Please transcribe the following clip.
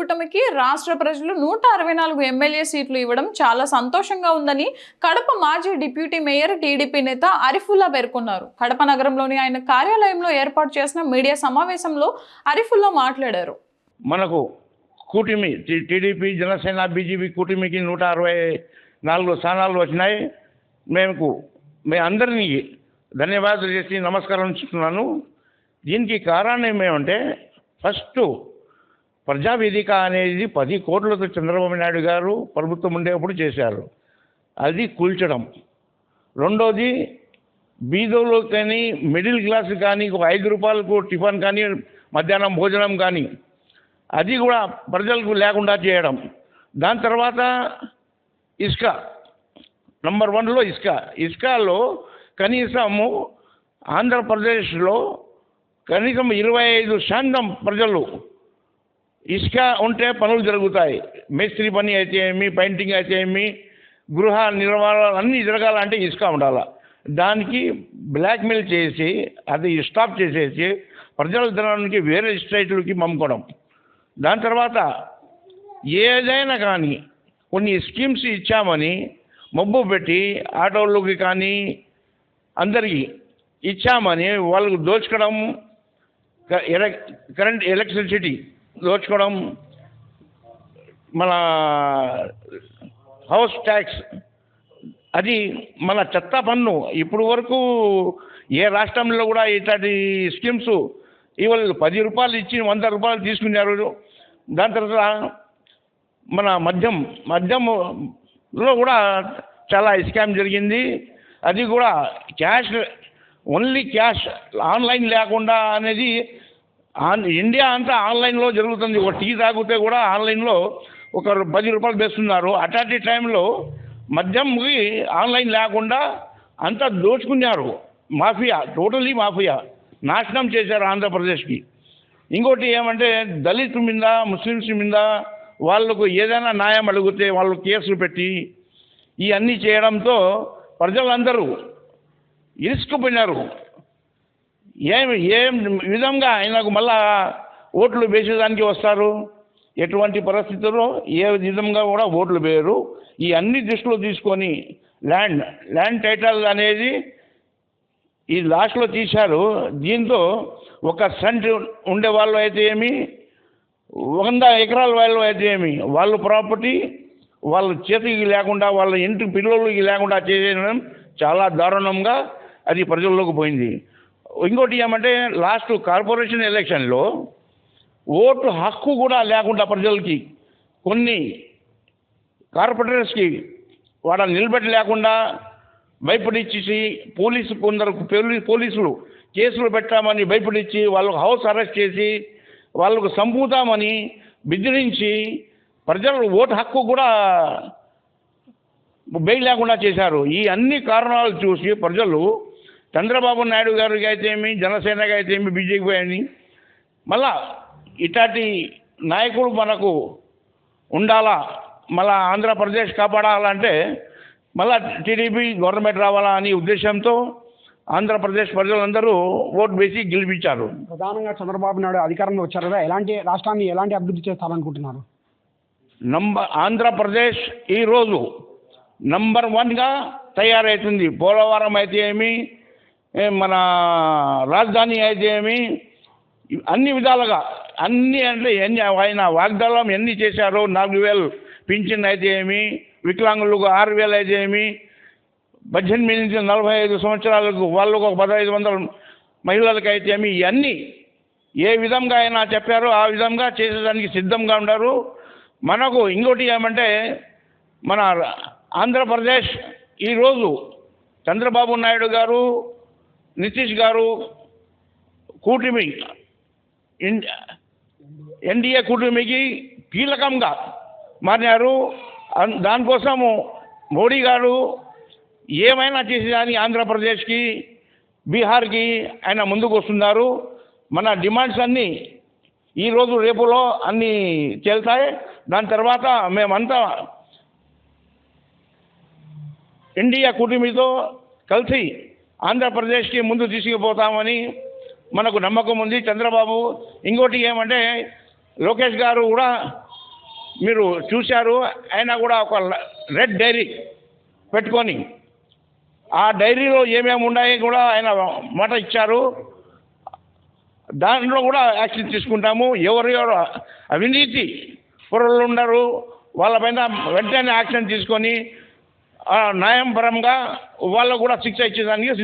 కూటమికి రాష్ట్ర ప్రజలు నూట అరవై నాలుగు ఎమ్మెల్యే సీట్లు ఇవ్వడం చాలా సంతోషంగా ఉందని కడప మాజీ డిప్యూటీ మేయర్ టీడీపీ నేత అరిఫుల్లా పేర్కొన్నారు. కడప నగరంలోని ఆయన కార్యాలయంలో ఏర్పాటు చేసిన మీడియా సమావేశంలో అరిఫుల్లా మాట్లాడారు. మనకు కూటమి టీడీపీ జనసేన బీజేపీ కూటమికి నూట అరవై నాలుగు స్థానాలు వచ్చినాయి. మేము మీ అందరినీ ధన్యవాదాలు చేసి నమస్కారం ఇస్తున్నాను దీనికి కారణం ఏమేమంటే ఫస్ట్ ప్రజావేదిక అనేది పది కోట్లతో చంద్రబాబు నాయుడు గారు ప్రభుత్వం ఉండేప్పుడు చేశారు. అది కూల్చడం. రెండోది బీదోలో కానీ మిడిల్ క్లాస్ కానీ ఒక ఐదు రూపాయలకు టిఫిన్ కానీ మధ్యాహ్నం భోజనం కానీ అది కూడా ప్రజలకు లేకుండా చేయడం. దాని తర్వాత ఇసుక నంబర్ వన్లో ఇసుక. ఇసుకలో కనీసము ఆంధ్రప్రదేశ్లో కనీసం ఇరవై ఐదు శాతం ప్రజలు ఇసుక ఉంటే పనులు జరుగుతాయి. మేస్త్రి పని అయితే ఏమి పెయింటింగ్ అయితే ఏమి గృహ నిర్మాణాలు అన్నీ జరగాలంటే ఇసుక ఉండాలి. దానికి బ్లాక్మెయిల్ చేసి అది స్టాప్ చేసేసి ప్రజల ధనానికి వేరే స్టేట్లకి మమ్ముకోవడం దాని తర్వాత ఏదైనా కానీ కొన్ని స్కీమ్స్ ఇచ్చామని మబ్బు పెట్టి ఆటోళ్ళకి కానీ అందరికీ ఇచ్చామని వాళ్ళకు దోచుకోవడం క- కరెంట్ ఎలక్ట్రిసిటీ దోచుకోవడం మన హౌస్ ట్యాక్స్ అది మన చెత్త పన్ను. ఇప్పుడు వరకు ఏ రాష్ట్రంలో కూడా ఇట్లాంటి స్కీమ్స్ ఇవాళ పది రూపాయలు ఇచ్చి వంద రూపాయలు తీసుకున్నారు. దాని తర్వాత మన మద్యం మద్యంలో కూడా చాలా స్కామ్ జరిగింది. అది కూడా క్యాష్ ఓన్లీ క్యాష్ ఆన్లైన్ లేకుండా అనేది ఇండియా అంతా ఆన్లైన్లో జరుగుతుంది. ఒక టీ తాగితే కూడా ఆన్లైన్లో ఒక పది రూపాయలు వేస్తున్నారు. అట్లాంటి టైంలో మద్యంకి ఆన్లైన్ లేకుండా అంతా దోచుకున్నారు. Mafia totally mafia. నాశనం చేశారు ఆంధ్రప్రదేశ్కి. ఇంకోటి ఏమంటే దళిత్ మీద ముస్లిమ్స్ మీద వాళ్ళకు ఏదైనా న్యాయం అడిగితే వాళ్ళు కేసులు పెట్టి ఇవన్నీ చేయడంతో ప్రజలందరూ ఇరుసుకుపోయినారు ఏమి ఏం విధంగా ఆయనకు మళ్ళా ఓట్లు వేసేదానికి వస్తారు? ఎటువంటి పరిస్థితుల్లో ఏ విధంగా కూడా ఓట్లు వేయరు? ఈ అన్ని దృష్టిలో తీసుకొని ల్యాండ్ ల్యాండ్ టైటిల్ అనేది ఈ లాస్ట్లో తీశారు. దీంతో ఒక సెంట్ ఉండే వాళ్ళు అయితే ఏమి? వంద ఎకరాల వాళ్ళు అయితే ఏమి? వాళ్ళు ప్రాపర్టీ వాళ్ళ చేతికి లేకుండా వాళ్ళ ఇంటి పిల్లలకి లేకుండా చేయడం చాలా దారుణంగా అది ప్రజల్లోకి పోయింది. ఇంకోటి ఏమంటే లాస్ట్ కార్పొరేషన్ ఎలక్షన్లో ఓటు హక్కు కూడా లేకుండా ప్రజలకి కొన్ని కార్పొరేటర్స్కి నిలబెట్టి లేకుండా భయపడిచ్చేసి పోలీసు కొందరు పోలీసులు కేసులు పెట్టామని భయపడిచ్చి వాళ్ళకు హౌస్ అరెస్ట్ చేసి వాళ్ళకు సంపుతామని బెదిరించి ప్రజలు ఓటు హక్కు కూడా బెయిల్ లేకుండా చేశారు. ఈ అన్ని కారణాలు చూసి ప్రజలు చంద్రబాబు నాయుడు గారికి అయితే ఏమి జనసేనకి అయితే ఏమి బీజేపీ అని మళ్ళా ఇట్లాంటి నాయకుడు మనకు ఉండాలా? మళ్ళా ఆంధ్రప్రదేశ్ కాపాడాలంటే మళ్ళా టీడీపీ గవర్నమెంట్ రావాలా అనే ఉద్దేశంతో ఆంధ్రప్రదేశ్ ప్రజలందరూ ఓటు వేసి గెలిపించారు. ప్రధానంగా చంద్రబాబు నాయుడు అధికారంలో వచ్చారు కదా ఎలాంటి రాష్ట్రాన్ని ఎలాంటి అభివృద్ధి చేస్తారనుకుంటున్నారు? నంబర్ ఆంధ్రప్రదేశ్ ఈరోజు నంబర్ వన్గా తయారవుతుంది పోలవరం అయితే ఏమి మన రాజధాని అయితే ఏమి? అన్ని విధాలుగా అన్ని అంటే ఎన్ని ఆయన వాగ్దానం ఎన్ని చేశారో నాలుగు వేలు పింఛన్ అయితే ఏమి? వికలాంగులకు ఆరు వేలు అయితే ఏమి? పద్దెనిమిది నుంచి నలభై ఐదు సంవత్సరాలకు వాళ్ళకు ఒక పదహైదు వందల మహిళలకు అయితే ఏమి? ఇవన్నీ ఏ విధంగా అయినా చెప్పారో ఆ విధంగా చేసేదానికి సిద్ధంగా ఉన్నారు. మనకు ఇంకోటి ఏమంటే మన ఆంధ్రప్రదేశ్ ఈరోజు చంద్రబాబు నాయుడు గారు నితీష్ గారు కూటమి ఎన్డీఏ కూటమికి కీలకంగా మారినారు దానికోసము మోడీ గారు ఏమైనా చేసేదాన్ని ఆంధ్రప్రదేశ్కి బీహార్కి ఆయన ముందుకు వస్తున్నారు మన డిమాండ్స్ అన్నీ ఈరోజు రేపులో అన్నీ తేలుతాయి దాని తర్వాత మేమంతా ఇండియా కూటమితో కలిసి ఆంధ్రప్రదేశ్కి ముందు తీసుకుపోతామని మనకు నమ్మకం ఉంది. చంద్రబాబు ఇంకోటి ఏమంటే లోకేష్ గారు కూడా మీరు చూశారు ఆయన కూడా ఒక రెడ్ డైరీ పెట్టుకొని ఆ డైరీలో ఏమేమి ఉన్నాయి కూడా ఆయన మాట ఇచ్చారు. దాంట్లో కూడా యాక్షన్ తీసుకుంటాము. ఎవరు ఎవరు అవినీతి పరులు ఉన్నారు వాళ్ళపైన వెంటనే యాక్షన్ తీసుకొని న్యాయపరంగా వాళ్ళకు కూడా శిక్ష ఇచ్చేదానికి